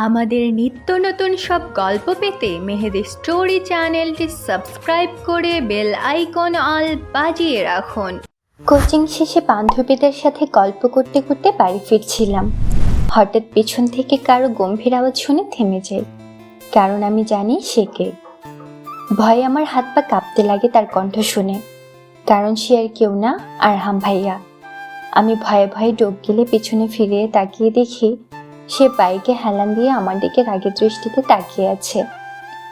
আমাদের নিত্য নতুন সব গল্প পেতে মেহেদি স্টোরি চ্যানেলটি সাবস্ক্রাইব করে বেল আইকন অল বাজিয়ে রাখুন। কোচিং শেষে বান্ধবীদের সাথে গল্প করতে করতে বাড়ি ফিরছিলাম। হঠাৎ পেছন থেকে কারও গম্ভীর আওয়াজ শুনে থেমে যাই। কারণ আমি জানি সে কে। ভয়ে আমার হাত পা কাঁপতে লাগে তার কণ্ঠ শুনে। কারণ সে আর কেউ না আর হাম ভাইয়া। আমি ভয়ে ভয়ে ডোব গেলে পেছনে ফিরে তাকিয়ে দেখি সে বাইকে হেলান দিয়ে আমার দিকে রাগের দৃষ্টিতে তাকিয়ে আছে।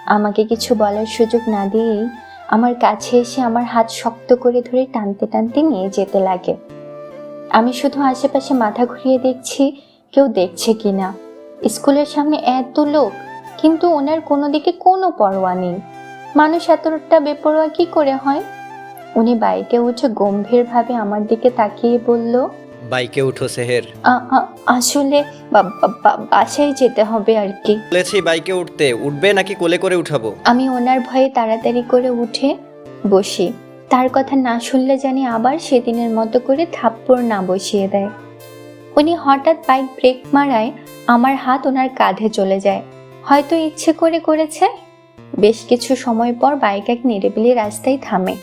আমাকে কিছু বলার সুযোগ না দিয়েই আমার কাছে এসে আমার হাত শক্ত করে ধরে টানতে টানতে নিয়ে যেতে লাগে। আমি শুধু আশেপাশে মাথা ঘুরিয়ে দেখছি কেউ দেখছে কিনা। স্কুলের সামনে এত লোক, কিন্তু ওনার কোনো দিকে কোনো পরোয়া নেই। মানুষ এতটা বেপরোয়া কি করে হয়? উনি বাইকে উঠে গম্ভীরভাবে আমার দিকে তাকিয়ে বলল বাইকে উঠো সেহের। "আ- আ- আসলে বা- বা- বা- বাসায় যেতে হবে আর কি। বলেছি বাইকে উঠতে। উঠবে নাকি কোলে করে উঠাবো? আমি ওনার ভয়ে তাড়াতাড়ি করে উঠে বসি। তার কথা না শুনলে জানি আবার সেদিনের মতো করে থাপ্পড় না বসিয়ে দেয়। উনি হঠাৎ বাইক ব্রেক মারায় আমার হাত ওনার কাঁধে চলে যায়। হয়তো ইচ্ছে করে করেছে। বেশ কিছু সময় পর বাইক এক নিরিবিলি রাস্তায় থামে।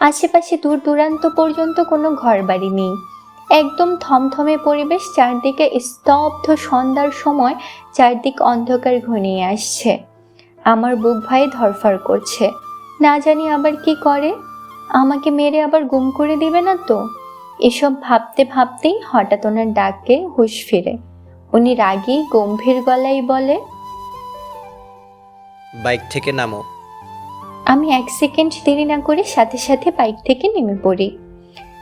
আশেপাশে দূর দূরান্ত পর্যন্ত কোনো ঘরবাড়ি নেই। একদম থমথমে পরিবেশ চারদিকে স্তব্ধ সন্ধ্যার সময় চারদিক অন্ধকার ঘনিয়ে আসছে। আমার বুক ভাই ধরফর করছে। না জানি আবার কি করে। আমাকে মেরে আবার গুম করে দিবে না তো? এসব ভাবতে ভাবতেই হঠাৎ ওনার ডাকে হুঁশ ফিরে। উনি রাগী গম্ভীর গলায় বলে বাইক থেকে নামো। আমি এক সেকেন্ড দেরি না করে সাথে সাথে বাইক থেকে নেমে পড়ি।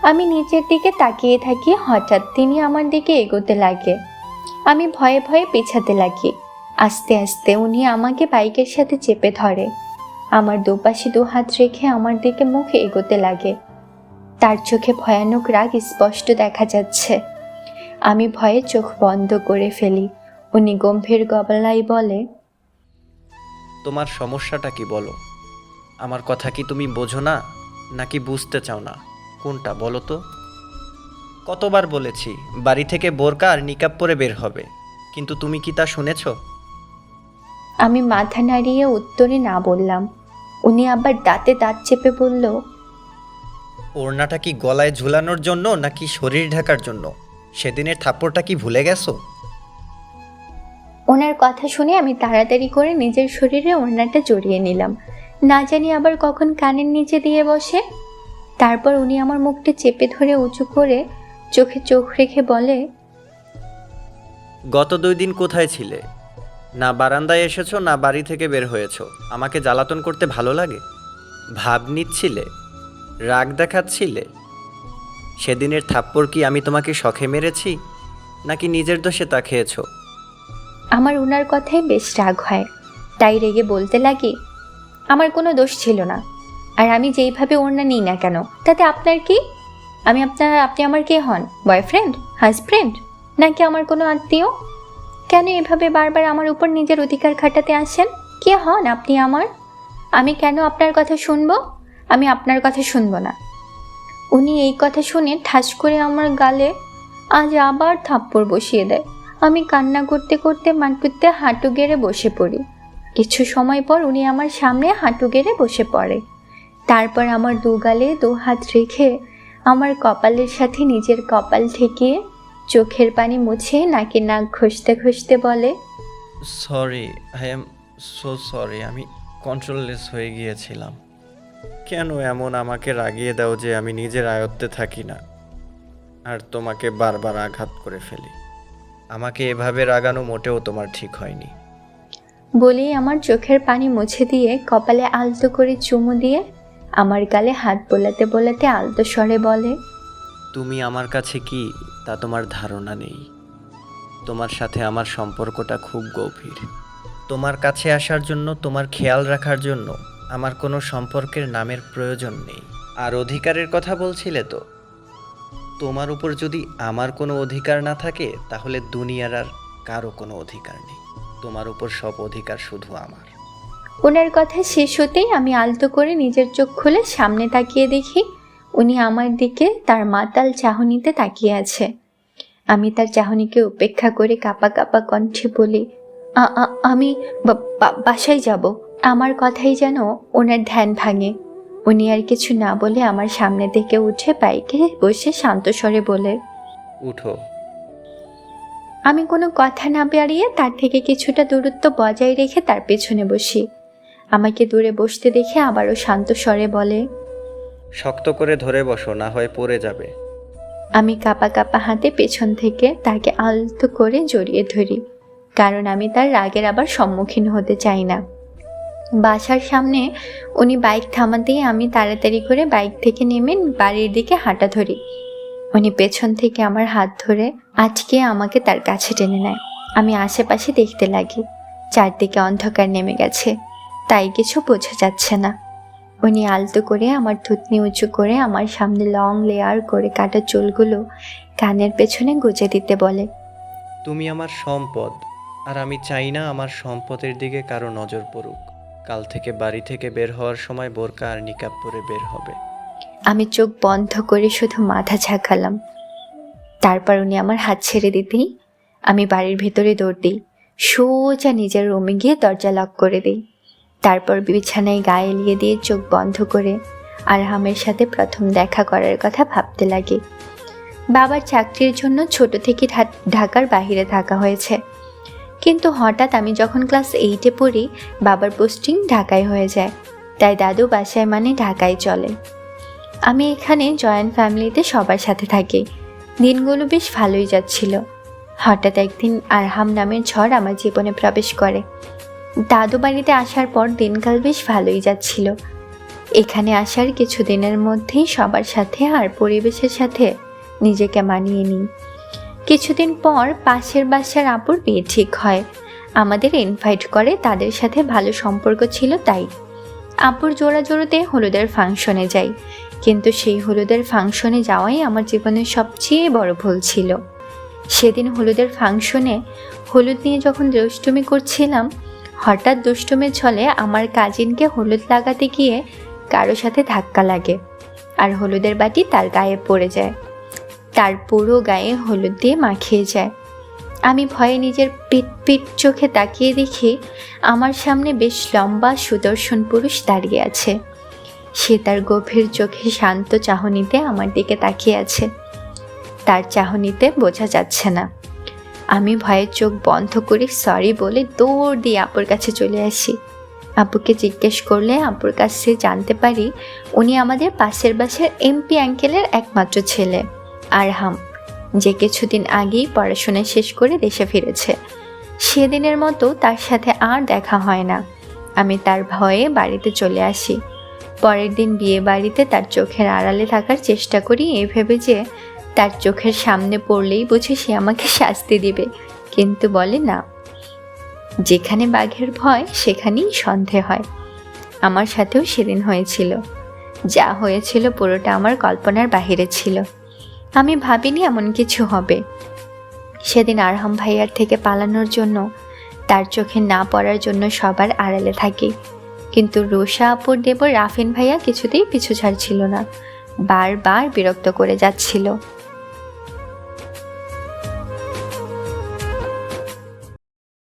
আমি নিচের দিকে তাকিয়ে থাকি, হঠাৎ তিনি আমার দিকে এগোতে লাগে। আমি ভয়ে ভয়ে পেছাতে লাগি। আস্তে আস্তে উনি আমাকে বাইকের সাথে চেপে ধরে। আমার দুপাশে দু হাত রেখে আমার দিকে মুখ এগোতে লাগে। তার চোখে ভয়ানক রাগ স্পষ্ট দেখা যাচ্ছে। আমি ভয়ে চোখ বন্ধ করে ফেলি। উনি গম্ভীর গবলায় বলে, তোমার সমস্যাটা কি বলো? আমার কথা কি তুমি বোঝো না, নাকি বুঝতে চাও না? কোনটা বলো তো? কতবার বলেছি বাড়ি থেকে বোরকা আর নিকাব পরে বের হবে কিন্তু তুমি কি তা শুনেছো? আমি মাথা নাড়িয়ে উত্তরে না বললাম। উনি আবার দাঁতে দাঁত চেপে বলল ওড়নাটা কি গলায় ঝুলানোর জন্য নাকি শরীর ঢাকার জন্য? সেদিনের থাপ্পড়টা কি ভুলে গেছো? ওনার কথা শুনে আমি তাড়াতাড়ি করে নিজের শরীরে ওড়নাটা জড়িয়ে নিলাম। না জানি আবার কখন কানের নিচে দিয়ে বসে। তারপর উনি আমার মুখটি চেপে ধরে উঁচু করে চোখে চোখ রেখে বলে গত দুই দিন কোথায় ছিলে? না বারান্দায় এসেছ না বাড়ি থেকে বের হয়েছো। আমাকে জ্বালাতন করতে ভালো লাগে? ভাব নিচ্ছিলে? রাগ দেখাচ্ছিলে? সেদিনের থাপ্পড় কি আমি তোমাকে শখে মেরেছি? নাকি নিজের দোষে তা খেয়েছো? আমার উনার কথাই বেশ রাগ হয়। তাই রেগে বলতে লাগি আমার কোনো দোষ ছিল না। আর আমি যেইভাবে ওড়না নিই না কেন, তাতে আপনার কি? আমি আপনার, আপনি আমার কে হন? বয়ফ্রেন্ড? হাজব্যান্ড নাকি আমার কোনো আত্মীয়? কেন এভাবে বারবার আমার উপর নিজের অধিকার খাটাতে আসেন? কে হন আপনি আমার? আমি কেন আপনার কথা শুনব? আমি আপনার কথা শুনব না। উনি এই কথা শুনে ঠাস করে আমার গালে আজ আবার থাপ্পড় বসিয়ে দেয়। আমি কান্না করতে করতে মাটিতে হাঁটু গেড়ে বসে পড়ি। কিছু সময় পর উনি আমার সামনে হাঁটু গেড়ে বসে পড়ে। তারপর আমার দু গালে দু হাত রেখে আমার কপালের সাথে নিজের কপাল ঠেকিয়ে চোখের পানি মুছে নাকি নাক ঘষতে ঘষতে বলে sorry I am so sorry আমি কন্ট্রোললেস হয়ে গিয়েছিলাম। কেন এমন আমাকে রাগিয়ে দাও যে আমি নিজের আয়ত্তে থাকি না? আর তোমাকে বারবার আঘাত করে ফেলি। আমাকে এভাবে রাগানো মোটেও তোমার ঠিক হয়নি। বলেই আমার চোখের পানি মুছে দিয়ে কপালে আলতো করে চুমু দিয়ে আমার গালে হাত বোলাতে বোলাতে আলতো স্বরে বলে, তুমি আমার কাছে কি? তা তোমার ধারণা নেই। তোমার সাথে আমার সম্পর্কটা খুব গভীর। তোমার কাছে আসার জন্য, তোমার খেয়াল রাখার জন্য আমার কোনো সম্পর্কের নামের প্রয়োজন নেই। আর অধিকারের কথা বলছিলে তো? তোমার উপর যদি আমার কোনো অধিকার না থাকে, তাহলে দুনিয়ার আর কারও কোনো অধিকার নেই। তোমার উপর সব অধিকার শুধু আমার। ওনার কথা শেষ হতেই আমি আলতো করে নিজের চোখ খুলে সামনে তাকিয়ে দেখি উনি আমার দিকে তার মাতাল চাহনিতে তাকিয়ে আছে। আমি তার চাহনিকে উপেক্ষা করে কাপা কাপা কণ্ঠে বলি আমি বাসায় যাব। আমার কথাই যেন ওনার ধ্যান ভাঙে। উনি আর কিছু না বলে আমার সামনে থেকে উঠে বাইকে বসে শান্ত স্বরে বলে উঠো। আমি কোনো কথা না বাড়িয়ে তার থেকে কিছুটা দূরত্ব বজায় রেখে তার পেছনে বসি। আমাকে দূরে বসতে দেখে আবারও শান্ত স্বরে বলে শক্ত করে ধরে বসো না হয় পড়ে যাবে। আমি কাপা কাপা হাতে পেছন থেকে তাকে আলতো করে জড়িয়ে ধরি কারণ আমি তার রাগের আবার সম্মুখীন হতে চাই না। বাসার সামনে উনি বাইক থামাতেই আমি তাড়াতাড়ি করে বাইক থেকে নেমে বাড়ির দিকে হাঁটা ধরি। উনি পেছন থেকে আমার হাত ধরে আজকে আমাকে তার কাছে টেনে নেয়। আমি আশেপাশে দেখতে লাগি চারদিকে অন্ধকার নেমে গেছে। তাই কিছু বোঝা যাচ্ছে না। উনি আলতো করে আমার থুতনি উঁচু করে আমার সামনে লং লেয়ার করে কাটা চুলগুলো কানের পেছনে গুজে দিতে বলে। তুমি আমার সম্পদ আর আমি চাই না আমার সম্পদের দিকে কারও নজর পড়ুক। কাল থেকে বাড়ি থেকে বের হওয়ার সময় বোরকা আর নিকাব পরে বের হবে। আমি চোখ বন্ধ করে শুধু মাথা ঝাঁকালাম। তারপর উনি আমার হাত ছেড়ে দিতেই আমি বাড়ির ভেতরে দৌড় দিই। সোজা নিজের রুমে গিয়ে দরজা লক করে দিই। তারপর বিছানায় গায়ে এলিয়ে দিয়ে চোখ বন্ধ করে আরহামের সাথে প্রথম দেখা করার কথা ভাবতে লাগে। বাবার চাকরির জন্য ছোট থেকে ঢাকার বাইরে থাকা হয়েছে। কিন্তু হঠাৎ আমি যখন ক্লাস এইটে পড়ি, বাবার পোস্টিং ঢাকায় হয়ে যায়। তাই দাদু বাসায় মানে ঢাকায় চলে। আমি এখানে জয়েন্ট ফ্যামিলিতে সবার সাথে থাকি। দিনগুলো বেশ ভালোই যাচ্ছিল। হঠাৎ একদিন আরহাম নামের ঝড় আমার জীবনে প্রবেশ করে। দাদু বাড়িতে আসার পর দিনকাল বেশ ভালোই যাচ্ছিল। এখানে আসার কিছুদিনের মধ্যেই সবার সাথে আর পরিবেশের সাথে নিজেকে মানিয়ে নিই। কিছুদিন পর পাশের বাসার আপুর বিয়ে ঠিক হয়। আমাদের ইনভাইট করে তাদের সাথে ভালো সম্পর্ক ছিল তাই। আপুর জোড়া জোড়াতে হলুদের ফাংশনে যাই। কিন্তু সেই হলুদের ফাংশনে যাওয়াই আমার জীবনের সবচেয়ে বড় ভুল ছিল। সেদিন হলুদের ফাংশনে হলুদ নিয়ে যখন দুষ্টুমি করছিলাম হঠাৎ দুষ্টুমির ছলে আমার কাজিনকে হলুদ লাগাতে গিয়ে কারও সাথে ধাক্কা লাগে আর হলুদের বাটি তার গায়ে পড়ে যায়। তার পুরো গায়ে হলুদ দিয়ে মাখিয়ে যায়। আমি ভয়ে নিজের পিট পিট চোখে তাকিয়ে দেখি আমার সামনে বেশ লম্বা সুদর্শন পুরুষ দাঁড়িয়ে আছে। সে তার গভীর চোখে শান্ত চাহনিতে আমার দিকে তাকিয়ে আছে। তার চাহনিতে বোঝা যাচ্ছে না। আমি ভয়ের চোখ বন্ধ করে সরি বলে দৌড় দিয়ে আপুর কাছে চলে আসি। আপুকে জিজ্ঞেস করলে আপুর কাছে জানতে পারি, উনি আমাদের পাশের বাসার এমপি অ্যাঙ্কেলের একমাত্র ছেলে, আরহাম, যে কিছুদিন আগেই পড়াশোনা শেষ করে দেশে ফিরেছে। সেদিনের মতো তার সাথে আর দেখা হয় না। আমি তার ভয়ে বাড়িতে চলে আসি। পরের দিন বিয়ে বাড়িতে তার চোখের আড়ালে থাকার চেষ্টা করি, এই ভেবে যে তার চোখের সামনে পড়লেই বুঝি সে আমাকে শাস্তি দিবে। কিন্তু বলে না, যেখানে বাঘের ভয়, সেখানেই সন্ধে হয়। আমার সাথেও সেদিন হয়েছিল। যা হয়েছিল পুরোটা আমার কল্পনার বাহিরে ছিল। আমি ভাবিনি এমন কিছু হবে। সেদিন আরহাম ভাইয়ার থেকে পালানোর জন্য, তার চোখে না পড়ার জন্য সবার আড়ালে থাকি। কিন্তু রোষা আপুর দেব রাফিন ভাইয়া কিছুতেই পিছু ছাড়ছিল না। বারবার বিরক্ত করে যাচ্ছিল।